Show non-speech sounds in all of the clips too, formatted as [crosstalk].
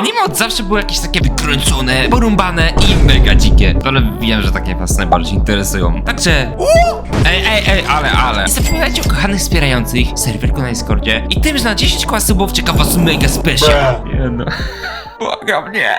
Anime od zawsze było jakieś takie wykręcone, porąbane i mega dzikie. Ale wiem, że takie was najbardziej interesują. Także... Ej, ej, ej, ale, ale. Nie zapominajcie o kochanych wspierających, serwerku na Discordzie i tym, że na 10 koła subów czeka was mega special. Nie no. [laughs] Błagam, nie.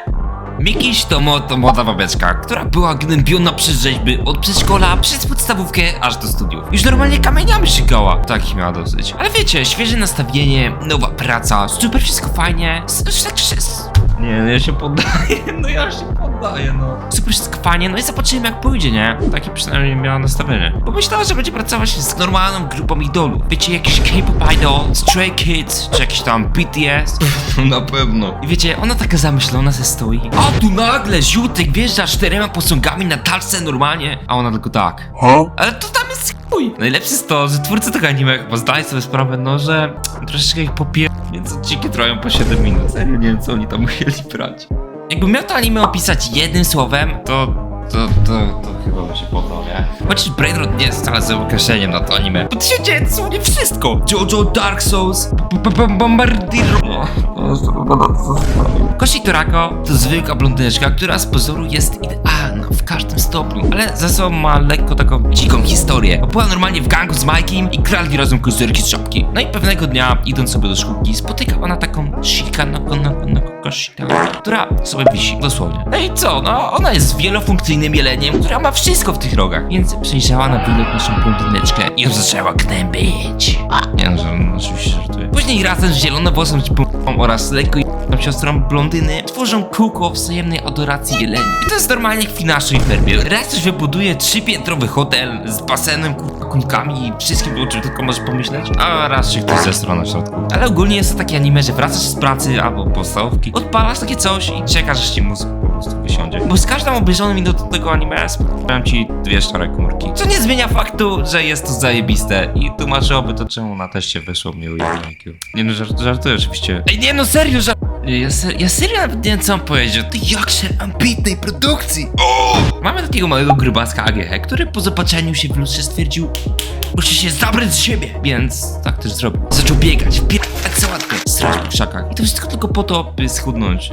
Mikiś to, mo, to młoda babeczka, która była gnębiona przez rzeźby od przedszkola przez podstawówkę aż do studiów. Już normalnie kamieniami szykała. Takich miała dosyć. Ale wiecie, świeże nastawienie, nowa praca, super wszystko fajnie. S- tak s- Nie, no ja się poddaję, [laughs] no ja się poddaję, no. Super wszystko fajnie, no i zobaczymy jak pójdzie, nie? Takie przynajmniej miała nastawienie. Bo myślała, że będzie pracować z normalną grupą idolów. Wiecie, jakiś K-pop idol, Stray Kids, czy jakiś tam BTS. [laughs] Na pewno. I wiecie, ona taka zamyślona ze stoi. A tu nagle ziutek wjeżdża czterema posągami na talce normalnie. A ona tylko tak. Ale to tam jest chuj. Najlepsze jest to, że twórcy tego anime chyba sobie sprawę, no, że troszeczkę ich popie... Więc odcinki trwają po 7 minut. Serio, nie wiem, co oni tam [laughs] musieli brać. Jakbym miał to anime opisać jednym słowem, to... To, to, to chyba by się podał, nie? Chociaż Brainrot nie jest wcale złym określeniem na to anime. Bo to się dzieje dosłownie wszystko. JoJo Dark Souls, Bombardiro... Koshi Torako to zwykła blondyneczka, która z pozoru jest idealna w każdym stopniu, ale za sobą ma lekko taką dziką historię. Bo była normalnie w gangu z Majkiem i kradli razem kozerki z żabki. No i pewnego dnia, idąc sobie do szkółki, spotyka ona taką Shika Koshita, która sobie wisi, dosłownie. No i co, no ona jest wielofunkcyjnym jeleniem, która ma wszystko w tych rogach, więc przejrzała na widok naszą blondyneczkę i ją zaczęła gnębić. Nie no, że no, oczywiście żartuję. Później razem z zielonowłosą p***ą oraz lekko tą siostrą blondyny tworzą kółko wzajemnej adoracji jeleni. I to jest normalnie jak w naszej ferbie. Raz coś wybuduje trzypiętrowy hotel z basenem, kunkami i wszystkim, o czym tylko możesz pomyśleć, a raz się ktoś zestra na środku. Ale ogólnie jest to takie anime, że wracasz z pracy albo podstawówki, odpalasz takie coś i czekasz, aż ci mózg prostu wysiądzie. Bo z każdą obejrzoną minutą tego anime sprawdzam ci dwie szare komórki. Co nie zmienia faktu, że jest to zajebiste i tłumaczyłoby to, czemu na teście wyszło mnie u IQ. Nie no, żart, żartuję oczywiście. Ej, nie no, serio, że... Ja, se, ja serio nawet nie wiem, co mam powiedzieć. Ty jakże ambitnej produkcji. O! Mamy takiego małego grubaska AGH, który po zobaczeniu się w lustrze stwierdził, muszę się zabrać z siebie. Więc tak też zrobił. Zaczął biegać, wpierdać sałatkę, srać krzakach. I to wszystko tylko po to, by schudnąć.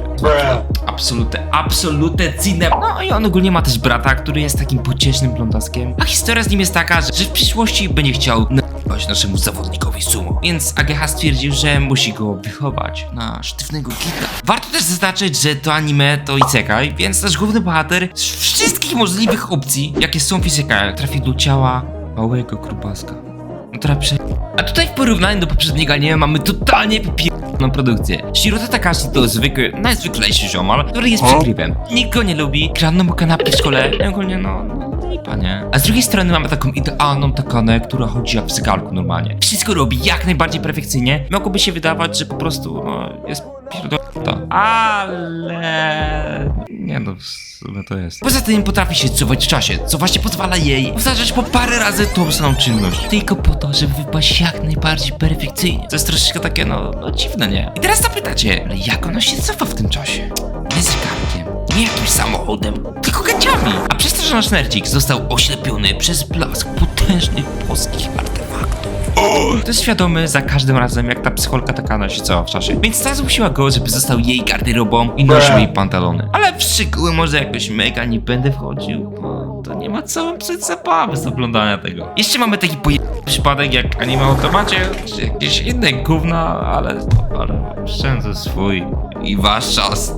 Absolute, absolute cine. No i on ogólnie ma też brata, który jest takim pociesznym blondaskiem. A historia z nim jest taka, że, w przyszłości będzie chciał n***ać naszemu zawodnikowi sumo. Więc AGH stwierdził, że musi go wychować na sztywnego kita. Warto też zaznaczyć, że to anime to isekai, więc nasz główny bohater z wszystkich możliwych opcji, jakie są w isekaiach, trafi do ciała małego grubaska. No teraz prze... A tutaj w porównaniu do poprzedniego anime mamy totalnie wypierdoloną produkcję. Shirota Takashi to zwykły, najzwyklejszy ziomal, który jest przykrypem. Nikt go nie lubi, kradną mu kanapki w szkole i ogólnie no, no lipa, nie? A z drugiej strony mamy taką idealną takanę, która chodzi jak w zegarku normalnie. Wszystko robi jak najbardziej perfekcyjnie. Mogłoby się wydawać, że po prostu no, jest pierdolota. Ale... No, w sumie to jest. Poza tym potrafi się cofać w czasie, co właśnie pozwala jej powtarzać po parę razy tą samą czynność. Tylko po to, żeby wypaść jak najbardziej perfekcyjnie. To jest troszeczkę takie, no, no dziwne, nie? I teraz zapytacie, ale jak ona się cofa w tym czasie? Nie zegarkiem, nie jakimś samochodem, tylko gaciami. A przez to, że nasz nerdzik został oślepiony przez blask potężnych. To jest świadomy za każdym razem, jak ta psycholka taka się cała w czasie. Więc ta zmusiła go, żeby został jej garderobą i nosił jej pantalony. Ale w szczegóły może jakoś mega nie będę wchodził, bo to nie ma co przed zabawy z oglądania tego. Jeszcze mamy taki poje... przypadek jak anime automacie, czy jakieś inne gówna, ale, ale oszczędzę swój i wasz czas.